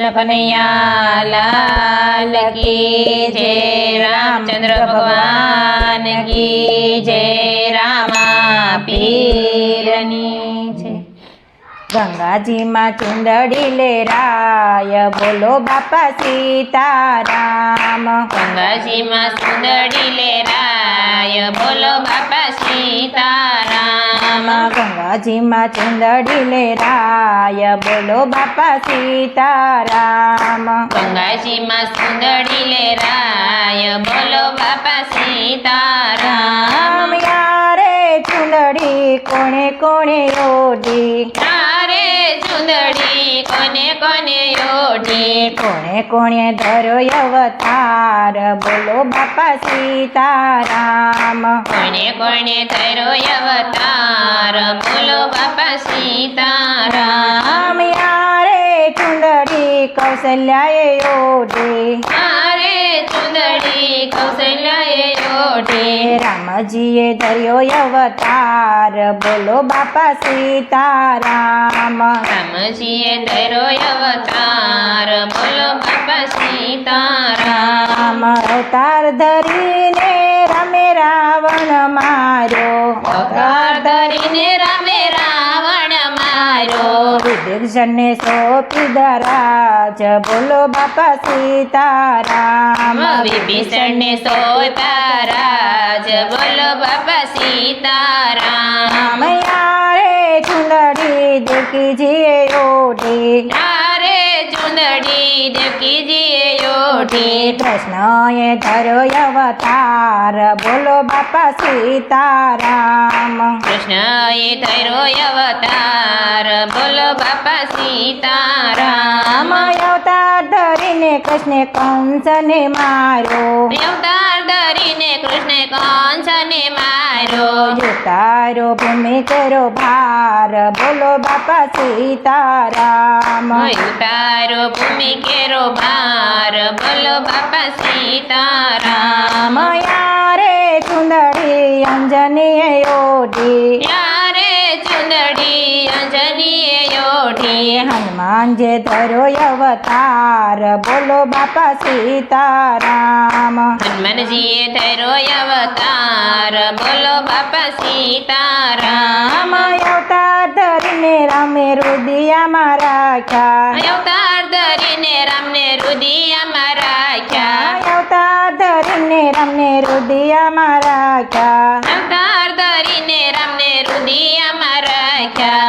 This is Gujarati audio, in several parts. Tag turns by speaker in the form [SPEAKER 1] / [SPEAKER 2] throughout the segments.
[SPEAKER 1] કૃષ્ણ કનૈયા લાલ કી જય રામચંદ્ર ભગવાન કી જય રામા પીરની છે
[SPEAKER 2] ગંગાજીમાં ચુંદડી લેરાય બોલો બાપા સીતારામ
[SPEAKER 1] ગંગાજીમાં સુંદરી લેરાય બોલો બાપા સીતારામ
[SPEAKER 2] ગંગાજીમાં ચુંદડી લેરાય બોલો બાપા સીતારામ.
[SPEAKER 1] ગંગાજીમાં સુંદરી લેરાય બોલો બાપા સીતારામ.
[SPEAKER 2] રામ યારે ચુંદડી કોણે કોણે ઓઢી?
[SPEAKER 1] યારે ચુંદડી કોને કોને ઓઢી?
[SPEAKER 2] કોણે કોણે ધરો અવતાર? બોલો બાપા સીતારામ.
[SPEAKER 1] કોણે કોણે થયો અવતાર?
[SPEAKER 2] કૌશલ્યાએ ઓઢે.
[SPEAKER 1] તારે ચુંદડી કૌશલ્યાએ ઓઢે.
[SPEAKER 2] રામજીએ ધર્યો અવતાર બોલો બાપા સીતારામ.
[SPEAKER 1] રામજીએ ધર્યો અવતાર બોલો બાપા સીતારામ.
[SPEAKER 2] રામ અવતાર ધરીને રમે રાવણ માર્યો.
[SPEAKER 1] અવતાર ધરીને
[SPEAKER 2] વિભીષણને સોંપી દરાજ. બોલો બાપા સીતારામ.
[SPEAKER 1] વિભીષણને સોતા રાજ. બોલો બાપા સીતારામ.
[SPEAKER 2] રામ યારે ચુંદડી દેખીજીએ ઓઢી.
[SPEAKER 1] યારે ચુંદડી દેવકીજીએ ઓઢી
[SPEAKER 2] કૃષ્ણએ ધર્યો અવતાર. બોલો બાપા સીતારામ.
[SPEAKER 1] કૃષ્ણએ ધર્યો અવતાર. બોલો બાપા સીતારામ.
[SPEAKER 2] રામ અવતાર ધરીને કૃષ્ણે કંસને માર્યો.
[SPEAKER 1] અવતાર ધરીને કૃષ્ણે કંસને જો
[SPEAKER 2] તારો ભૂમિ કરો ભાર બોલો બાપા સીતારામ.
[SPEAKER 1] તારો ભૂમિ કેરો ભાર બોલો બાપા સીતારામ.
[SPEAKER 2] રામ યારે ચુંદડી અંજનીએ ઓઢી. હનુમાન જે ધરો અવતાર. બોલો બાપા સીતારામ.
[SPEAKER 1] હનુમાનજીએ ધરો અવતાર. બોલો બાપા સીતારામ.
[SPEAKER 2] અવતાર ધરીને રામે રુદિયામાં રાખ્યા.
[SPEAKER 1] અવતાર ધરીને રામને રુદિયામાં રાખ્યા.
[SPEAKER 2] અવતાર ધરીને રામને રુદિયામાં રાખ્યા.
[SPEAKER 1] અવતાર ધરીને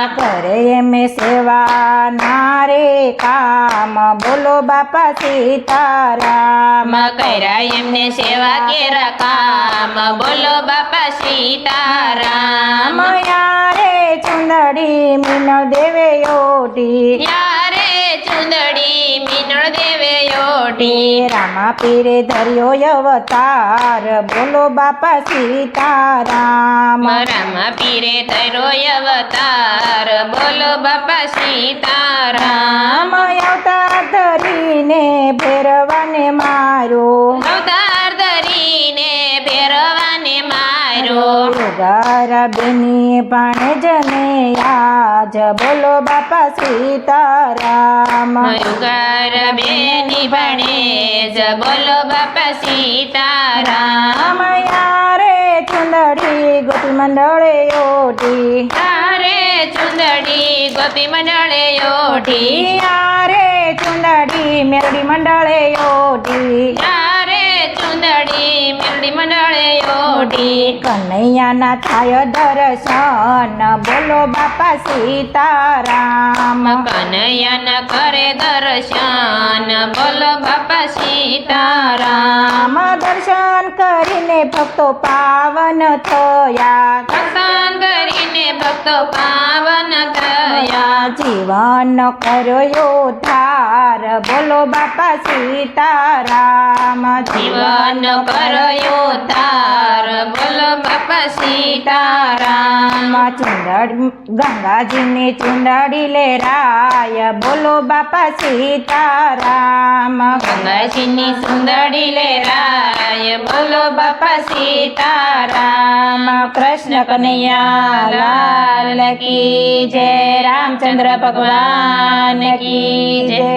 [SPEAKER 2] કરે એમે સેવા નારે કામ બોલો બાપા સીતારામ
[SPEAKER 1] કર્યા એમને સેવા કેરા કામ બોલો બાપા સીતારામ
[SPEAKER 2] રામ યારે ચુંદડી મીનો દેવે ઓઢી
[SPEAKER 1] યારે
[SPEAKER 2] રામા પીરે ધર્યો અવતાર. બોલો બાપા સીતારામ.
[SPEAKER 1] રામા પીરે ધર્યો અવતાર. બોલો બાપા સીતારામ.
[SPEAKER 2] રામ અવતાર ધરીને ભેરવાને મારો ગારા બેની પણ જને આજ બોલો બાપા સીતારામ.
[SPEAKER 1] યુગાર બેની ભણે જ. બોલો બાપા સીતારામ.
[SPEAKER 2] રામ યારે ચુંદડી ગોપી મંડળે ઓઢી.
[SPEAKER 1] તારે ચુંદડી ગોપી મંડળે ઓઢી.
[SPEAKER 2] યારે ચુંદડી મેરડી મંડળે ઓઢી.
[SPEAKER 1] ચુંદડી મેરડી મંડળે ઓઢી
[SPEAKER 2] કનૈયાના થાય દર્શન બોલો બાપા સીતારામ.
[SPEAKER 1] કનૈયાના કરે દર્શન બોલો બાપા સીતારામ.
[SPEAKER 2] રામ દર્શન કરીને ભક્તો પાવન થયા.
[SPEAKER 1] દર્શન કરીને ભક્તો પાવન
[SPEAKER 2] જીવન કર્યો ધાર. બોલો બાપા સીતારામ.
[SPEAKER 1] જીવન કર્યો તાર બોલો બાપા સીતારામ
[SPEAKER 2] ચુંદડ ગંગાજીની ચુંદડી લેરાય બોલો બાપા સીતારામ
[SPEAKER 1] ગંગાજીની સુંદરી લેરાય બોલો બાપા સીતારામ
[SPEAKER 2] કૃષ્ણ કનૈયા લાલ કી જય રામચંદ્ર ભગવાન કી જય